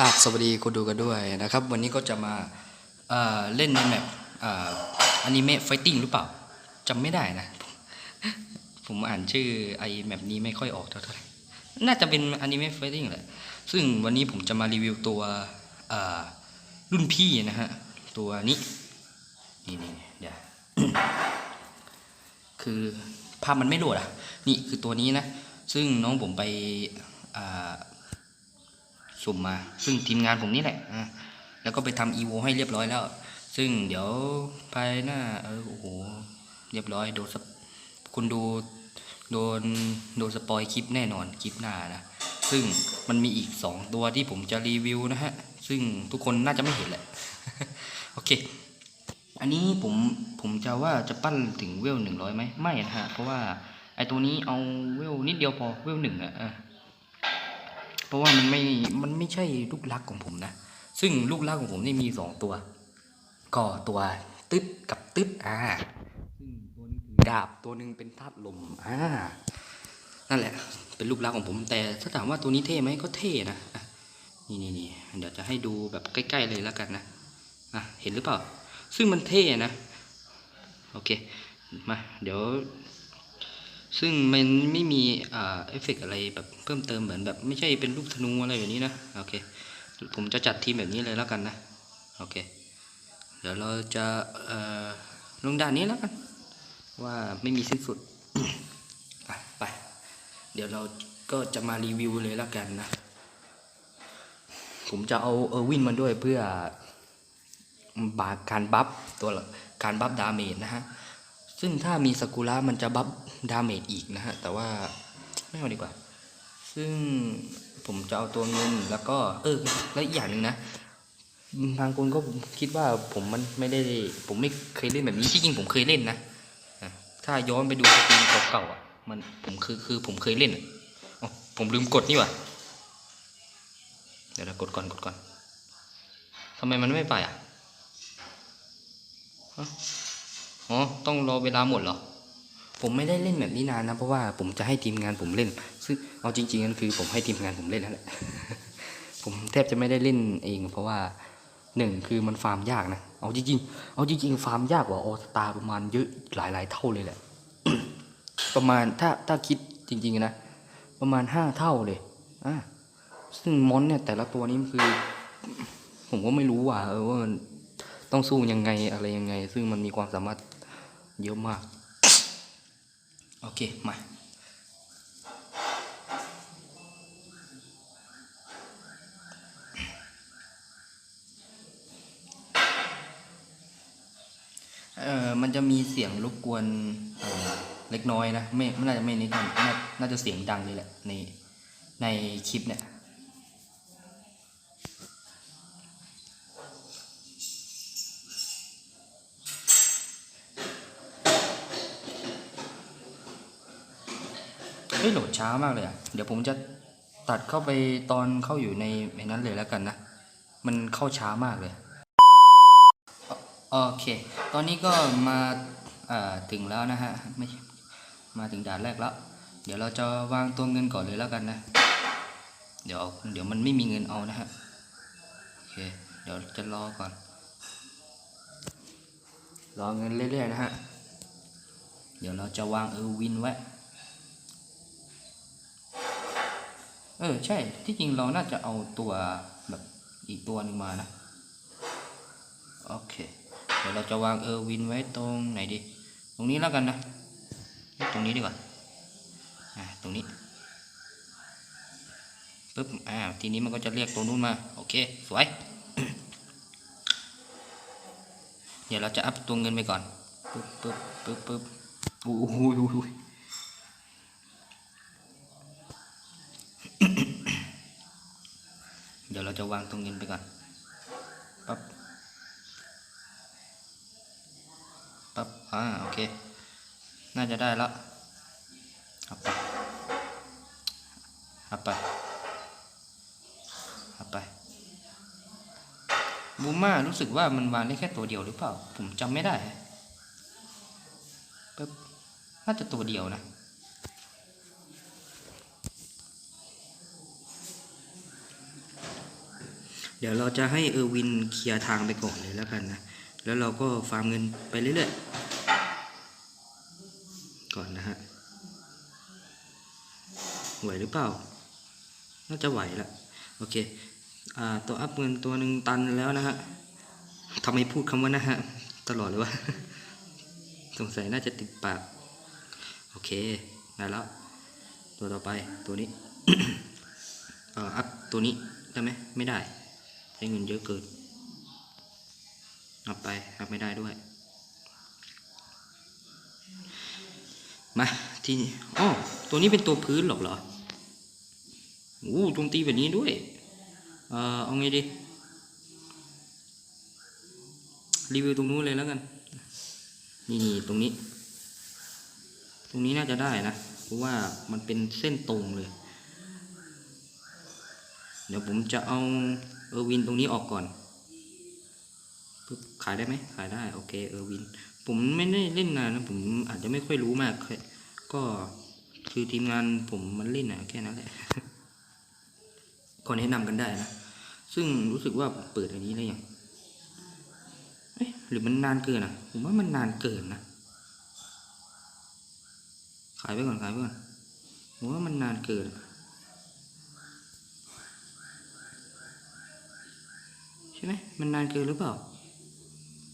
ราบสวัสดีคนดูกันด้วยนะครับ วันนี้ก็จะมาเอ่อเล่นในแมปอนิเมะไฟติ้งหรือเปล่าจำไม่ได้นะ ผมอ่านชื่อไอแมปนี้ไม่ค่อยออกเท่าไหร่น่าจะเป็นอนิเมะไฟติ้งแหละ ซึ่งวันนี้ผมจะมารีวิวตัวรุ่นพี่นะฮะ ตัวนี้ นี่นี่นี่เดี๋ยวคือภาพมันไม่โหลดอะ นี่คือตัวนี้นะ ซึ่งน้องผมไปอ่า สุ่มมา ซึ่งทีมงานผมนี่แหละอะแล้วก็ไปทำอีโวให้เรียบร้อยแล้ว ซึ่งเดี๋ยวภายหน้าเออโอ้โหเรียบร้อยโดนคุณดูโดนโดนสปอยคลิปแน่นอนคลิปหน้านะ ซึ่งมันมีอีกสองตัวที่ผมจะรีวิวนะฮะ ซึ่งทุกคนน่าจะไม่เห็นแหละ โอเค อันนี้ผมผมจะว่าจะปั้นถึงเวลหนึ่งร้อยไหมไม่นะฮะ เพราะว่าไอตัวนี้เอาเวลนิดเดียวพอเวลหนึ่งอะ เพราะว่ามันไม่ มันไม่ใช่ลูกรักของผมนะ ซึ่งลูกรักของผมนี่มีสองตัว ก็ตัวตึ๊ดกับตึ๊ดอ่าซึ่งตัวนี้ถือดาบ ตัวหนึ่งเป็นธาตุลมอ่า นั่นแหละ เป็นลูกรักของผม แต่ถ้าถามว่าตัวนี้เท่ไหมก็เท่นะอะนี่นี่นี่เดี๋ยวจะให้ดูแบบใกล้ ๆ เลยแล้วกันนะ อะ เห็นหรือเปล่า ซึ่งมันเท่นะ โอเค มา เดี๋ยว ซึ่งมันไม่มีเอฟเฟกต์อะไรแบบเพิ่มเติมเหมือนแบบไม่ใช่เป็นลูกธนูอะไรแบบนี้นะโอเคผมจะจัดทีมแบบนี้เลยแล้วกันนะโอเคเดี๋ยวเราจะลงด่านนี้แล้วกันว่าไม่มีสิ้นสุดไปเดี๋ยวเราก็จะมารีวิวเลยแล้วกันนะผมจะเอาเออร์วินมาด้วยเพื่อบาการบัฟตัวการบัฟดาเมจนะฮะ ซึ่งถ้ามีสกุระมันจะบัฟดาเมจอีกนะฮะ แต่ว่าไม่เอาดีกว่า ซึ่งผมจะเอาตัวเงินแล้วก็เออแล้วอีกอย่างหนึ่งนะบางคนก็คิดว่าผมมันไม่ได้ ผมไม่เคยเล่นแบบนี้ที่จริงผมเคยเล่นนะถ้าย้อนไปดูสตรีมเก่าๆอะ มันผมคือคือผมเคยเล่นอ๋อผมลืมกดนี่หว่าเดี๋ยวเรากดก่อนกดก่อนทำไมมันไม่ไปอะฮะ อ๋อต้องรอเวลาหมดเหรอ ผมไม่ได้เล่นแบบนี้นานนะ เพราะว่าผมจะให้ทีมงานผมเล่น ซึ่งเอาจริงๆนั่นคือ ผมให้ทีมงานผมเล่นนั่นแหละ ผมแทบจะไม่ได้เล่นเอง เพราะว่าหนึ่งคือมันฟาร์มยากนะ เอาจริงๆ เอาจริงๆ ฟาร์มยากกว่าออสตาประมาณเยอะหลายๆ เท่าเลยแหละ ประมาณถ้าถ้าคิดจริงๆนะ ประมาณห้าเท่าเลย อะซึ่งมอนเนี่ยแต่ละตัวนี้คือ ผมก็ไม่รู้ว่าเออว่ามันต้องสู้ยังไงอะไรยังไง ซึ่งมันมีความสามารถ เยอะมาก โอเค มาเอ่อมันจะมีเสียงรบกวนเล็กน้อยนะ ไม่ไม่น่าจะไม่นิดน่าน่าจะเสียงดังเลยแหละในในคลิปเนี่ย ช้ามากเลยอะ เดี๋ยวผมจะตัดเข้าไปตอนเข้าอยู่ในในนั้นเลยแล้วกันนะ มันเข้าช้ามากเลย โอเค ตอนนี้ก็มาถึงแล้วนะฮะ ไม่ มาถึงด่านแรกแล้ว เดี๋ยวเราจะวางตัวเงินก่อนเลยแล้วกันนะ เดี๋ยวเดี๋ยวมันไม่มีเงินเอานะฮะ โอเค เดี๋ยวจะรอก่อน รอเงินเรื่อยๆนะฮะ เดี๋ยวเราจะวางเออวินไว้ เออ ใช่ ที่จริงเราน่าจะเอาตัวแบบอีกตัวหนึ่งมานะ โอเค เดี๋ยวเราจะวางเออร์วินไว้ตรงไหนดี ตรงนี้แล้วกันนะ ตรงนี้ดีกว่า อ่า ตรงนี้ปึ๊บ อ่า ทีนี้มันก็จะเรียกตัวนู้นมา โอเค สวย เดี๋ยวเราจะอัพตัวเงินไปก่อน ปึ๊บปึ๊บปึ๊บปึ๊บอู้หูยอู้หูย เดี๋ยวเราจะวางตรงเงินไปก่อนปั๊บปั๊บอ่าโอเค น่าจะได้แล้วเอาไปเอาไปเอาไปบูม่ารู้สึกว่ามันวางได้แค่ตัวเดียวหรือเปล่า ผมจำไม่ได้ปึ๊บน่าจะตัวเดียวนะ เดี๋ยวเราจะให้เออร์วินเคลียร์ทางไปก่อนเลยแล้วกันนะ แล้วเราก็ฟาร์มเงินไปเรื่อยๆ ก่อนนะฮะ ไหวหรือเปล่า น่าจะไหวละ โอเค อ่า ตัวอัพเงินตัวหนึ่งตันแล้วนะฮะทำไมพูดคำว่านะฮะ ตลอดเลยวะ สงสัยน่าจะติดปาก โอเค ได้แล้ว ตัวต่อไป ตัวนี้ เอ่อ อัพตัวนี้ ได้ไหม ไม่ได้ ช้เงินเยอะเกินอัพไปอัพไม่ได้ด้วย มาที่นี่อ๋อตัวนี้เป็นตัวพื้นหรอกเหรอโอ้โจมตีแบบนี้ด้วย เอ่อเอาไงดี รีวิวตรงนู้นเลยแล้วกันนี่นี่ตรงนี้ ตรงนี้น่าจะได้นะ เพราะว่ามันเป็นเส้นตรงเลย เดี๋ยวผมจะเอา เออวินตรงนี้ออกก่อนขายได้ไหมขายได้โอเคเออวิน ผมไม่ได้เล่นนานนะผมอาจจะไม่ค่อยรู้มาก ก็คือทีมงานผมมันเล่นนะแค่นั้นแหละก็แนะนำกันได้นะซึ่งรู้สึกว่าเปิดอันนี้ได้ยังเอ๊ะหรือมันนานเกินอะ ผมว่ามันนานเกินนะขายไปก่อนขายไปก่อนผมว่ามันนานเกินอะ ช่ไหมมันนานเกินหรือเปล่า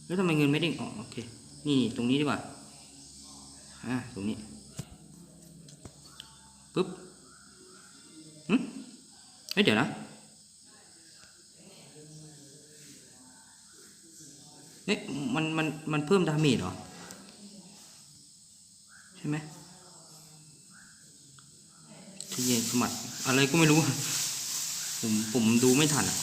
แล้วทำไมเงินไม่เด้งออกโอเค นี่ตรงนี้ดีกว่า อ่า ตรงนี้ปึ๊บหึเฮ้ยเดี๋ยวนะเอ๊ะมัน มัน มันเพิ่มดาเมจเหรอ ใช่ไหมที่เย็นสมัดอะไรก็ไม่รู้ ผม ผมดูไม่ทันอะ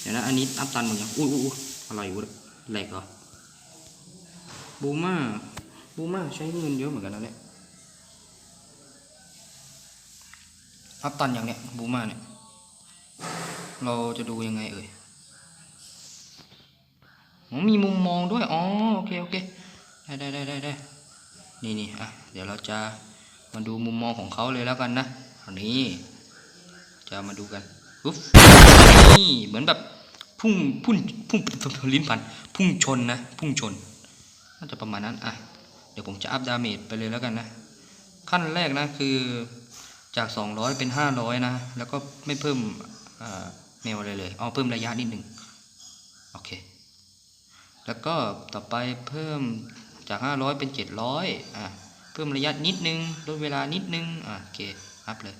เดี๋ ยวนะอันนี้อัพตันหมดยังอุ้ยอุ้ยอุ้อะไรอยู่เนี่ยแหลกเหรอบูมาบูมาใช้เงินเยอะเหมือนกันนะเนี่ยอัพตันอย่างเนี้ยบูมาเนี่ยเราจะดูยังไงเอ่ยมีมุมมองด้วย อ๋อ โอเค โอเค ได้ได้ได้ได้ได้นี่นี่อะ เดี๋ยวเราจะมาดูมุมมองของเขาเลยแล้วกันนะอันนี้จะมาดูกันอุ๊บนี่ เหมือนแบบ พุ่งพุ่งพุ่งลิ้นพันพุ่งชนนะ พุ่งชน น่าจะประมาณนั้น อะ เดี๋ยวผมจะอัพดาเมจไปเลยแล้วกันนะ ขั้นแรกนะคือจาก 200 เป็น 500 นะ แล้วก็ไม่เพิ่มอ่าแมวอะไรเลยเอาเพิ่มระยะนิดหนึ่งโอเค แล้วก็ต่อไปเพิ่มจาก 500 เป็น 700 อะ เพิ่มระยะนิดนึงลดเวลานิดนึง อะโอเค อัพเลย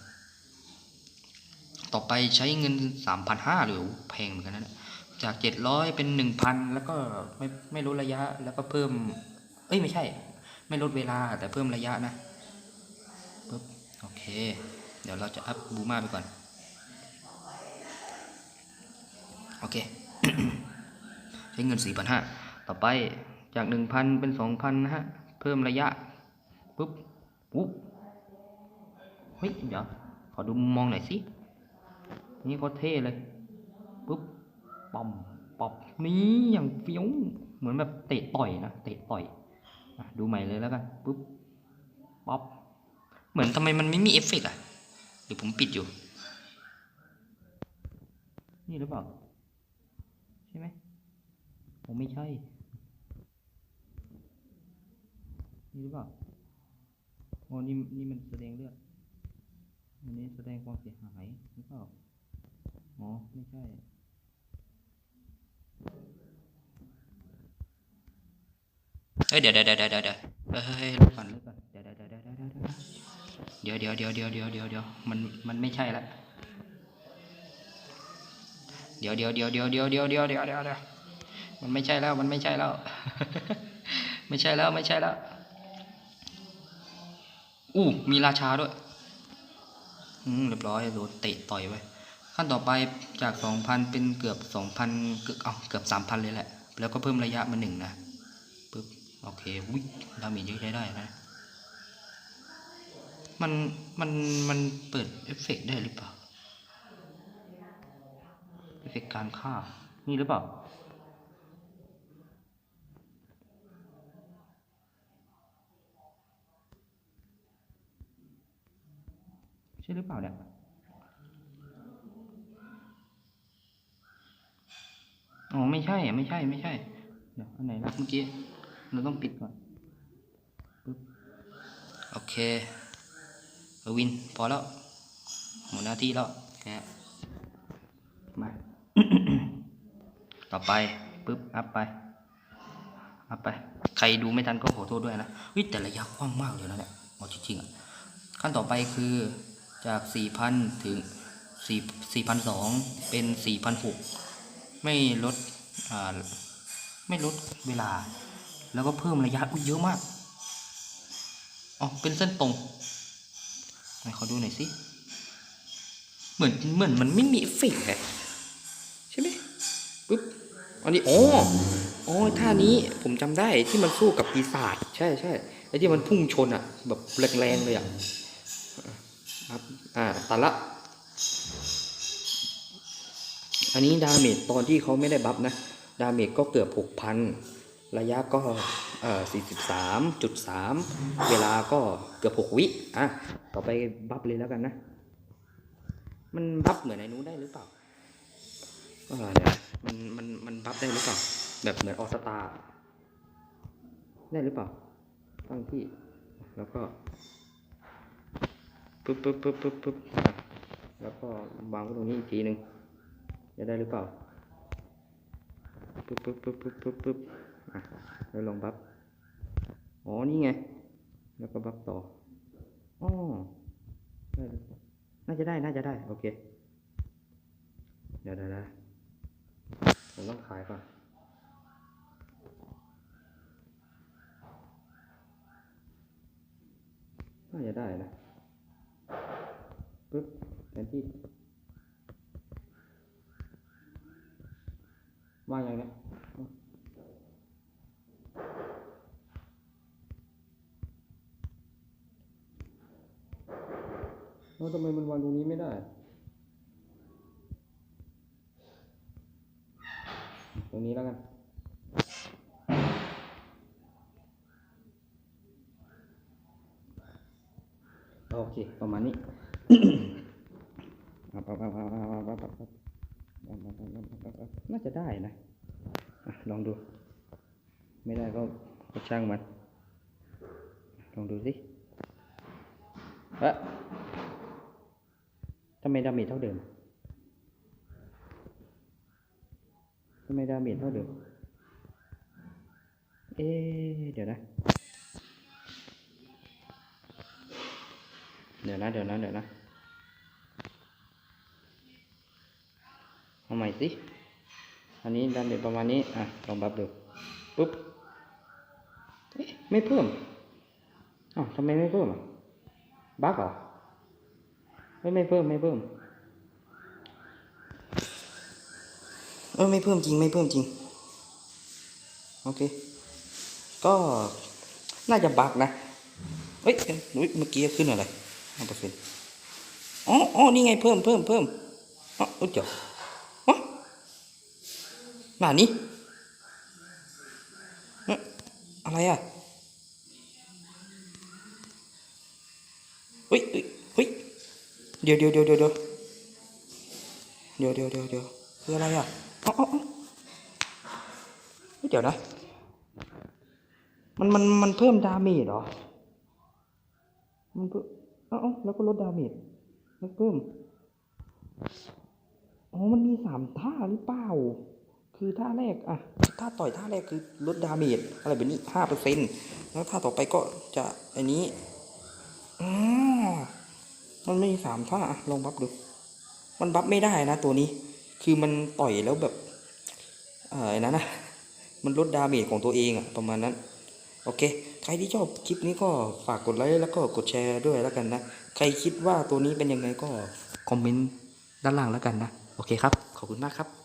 ต่อไปใช้เงิน 3,500หรือแพงเหมือนกันนะ เนี่ยจาก700เป็น1,000แล้วก็ไม่ไม่ลดระยะแล้วก็เพิ่ม เอ้ยไม่ใช่ ไม่ลดเวลาแต่เพิ่มระยะนะปึ๊บโอเค เดี๋ยวเราจะอัพบูมาไปก่อน โอเค ใช้เงิน4,500ต่อไปจาก1,000เป็น2,000นนะฮะ เพิ่มระยะปุ๊บปุ๊บเฮ้ยเดี๋ยวขอดูมุมมองหน่อยสินี่ก็เท่เลย ปอมปอบนี่อย่างเฟี้ยวเหมือนแบบเตะต่อยนะเตะต่อยดูใหม่เลยแล้วกันปุ๊บป๊อปเหมือนทำไมมันไม่มีเอฟเฟกต์อะหรือผมปิดอยู่ นี่หรือเปล่า ใช่ไหมผมไม่ใช่ นี่หรือเปล่าอ๋อนี่นี่มันแสดงเลือดอันนี้แสดงความเสียหายหรือเปล่าอ๋อไม่ใช่ เฮ้ยเดี๋ยวเดี๋ยวเดี๋ยวเดี๋ยวเดี๋ยวเฮ้ยเลิกก่อนเลิกก่อนเดี๋ยวเดี๋ยวเดี๋ยวเดี๋ยวเดี๋ยวเดี๋ยวเดี๋ยวเดี๋ยวเดี๋ยวเดี๋ยวเดี๋ยวมันมันไม่ใช่ละเดี๋ยวเดี๋ยวเดี๋ยวเดี๋ยวเดี๋ยวเดี๋ยวเดี๋ยวเดี๋ยวเดี๋ยวเดี๋ยวมันไม่ใช่แล้วมันไม่ใช่แล้ว ไม่ใช่แล้วไม่ใช่แล้วอู้มีราชาด้วยอืมเรียบร้อยโดนเตะต่อยไป ขั้นต่อไปจากสองพันเป็นเกือบสองพันเกือบเอาเกือบสามพันเลยแหละ แล้วก็เพิ่มระยะมาหนึ่งนะปึ๊บโอเควิดามจเยอะใช้ได้นะ มันมันมันเปิดเอฟเฟกต์ได้หรือเปล่าเอฟเฟกต์การฆ่านี่หรือเปล่าใช่หรือเปล่าเนี่ย อ๋อไม่ใช่ไม่ใช่ไม่ใช่เดี๋ยวอันไหนนะเมื่อกี้เราต้องปิดก่อนปึ๊บโอเคเออวินพอแล้วหมดหน้าที่แล้วแค่มา ต่อไปปึ๊บอัพไปอัพไป ใครดูไม่ทันก็ขอโทษด้วยนะเฮ้ยแต่ระยะกว้างมากเลยนะเนี่ยเอาจริงๆอะขั้นต่อไปคือจาก 4,000 ถึง 4 4,200 เป็น4,600 ไม่ลดอ่าไม่ลดเวลา แล้วก็เพิ่มระยะอุ้ยเยอะมากอ๋อเป็นเส้นตรงไหนขอดูหน่อยสิเหมือนเหมือนมันไม่มีเอฟเฟกต์เลยใช่ไหมปึ๊บอันนี้อ๋ออ๋อท่านี้ผมจำได้ที่มันสู้กับปีศาจใช่ใช่ไอ้ที่มันพุ่งชนอะ แบบแรงๆเลยอะครับอ่าตัดละ อันนี้ดาเมจตอนที่เขาไม่ได้บัฟนะ ดาเมจก็เกือบหกพันระยะก็เอ่อสี่สิบสามจุดสามเวลาก็เกือบหกวิอะต่อไปบัฟเลยแล้วกันนะ มันบัฟเหมือนไอ้นู้นได้หรือเปล่าเออเดี๋ยมันมันมันบัฟได้หรือเปล่าแบบเหมือนออสตาได้หรือเปล่าตั้งที่แล้วก็ปึ๊บปึ๊บปึ๊บปึ๊บปึ๊บแล้วก็วางไว้ตรงนี้อีกทีหนึ่ง จะได้หรือเปล่าปึ๊บปึ๊บปึ๊บปึ๊บปึ๊บปึ๊บอะแล้วลองบัฟอ๋อ นี่ไง แล้วก็บัฟต่ออ๋อได้น่าจะได้ น่าจะได้ โอเค เดี๋ยวเดี๋ยวเดี๋ยวผมต้องขายก่อนน่าจะได้นะปึ๊บแทนที่ ว่างยังเนี่ยแล้วทำไมมันวางตรงนี้ไม่ได้ตรงนี้แล้วกัน โอเค ประมาณนี้ น่าจะได้นะอะลองดู ไม่ได้ก็ก็ช่างมัน ลองดูสิเอะทำไมดาเมจเท่าเดิมทำไมดาเมจเท่าเดิม เอ๊ะเดี๋ยวนะ เดี๋ยวนะ เดี๋ยวนะ เดี๋ยวนะ เอาใหม่สิ อันนี้ดาเมจประมาณนี้ อะ ลองบัฟดู ปุ๊บเอ๊ะไม่เพิ่มอ้าวทำไมไม่เพิ่มอะบั๊กเหรอไม่ไม่เพิ่มไม่เพิ่ม เออไม่เพิ่มจริงไม่เพิ่มจริง โอเค ก็น่าจะบั๊กนะ เฮ้ยเฮ้ยเมื่อกี้ขึ้นอะไรห้าเปอร์เซ็นต์อ๋ออ๋อนี่ไงเพิ่มเพิ่มเพิ่มอ๋อเอ้ยเจ๋อ หน้านี้เอ๊ะอะไรอะเฮ้ยเฮ้ยเฮ้ยเดี๋ยวเดี๋ยวเดี๋ยวเดี๋ยวเดี๋ยวเดี๋ยวเดี๋ยวเดี๋ยวเดี๋ยวคืออะไรอะอ๋ออ๋ออ๋อเดี๋ยวนะ มันมันมันเพิ่มดาเมจเหรอ มันเพิ่มอ้าเอ้าแล้วก็ลดดาเมจแล้วเพิ่ม อ๋อ มันมีสามท่าหรือเปล่า คือท่าแรกอะท่าต่อยท่าแรกคือลดดาเมจอะไรแบบนี้ห้าเปอร์เซ็นต์แล้วท่าต่อไปก็จะอันนี้อ๋อมันไม่มีสามท่าอะลองบัฟดู มันบัฟไม่ได้นะตัวนี้ คือมันต่อยแล้วแบบเออไอ้นั้นนะมันลดดาเมจของตัวเองอะประมาณนั้น โอเค ใครที่ชอบคลิปนี้ก็ฝากกดไลค์แล้วก็กดแชร์ด้วยแล้วกันนะ ใครคิดว่าตัวนี้เป็นยังไงก็คอมเมนต์ด้านล่างแล้วกันนะ โอเคครับ ขอบคุณมากครับ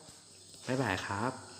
บ๊ายบายครับ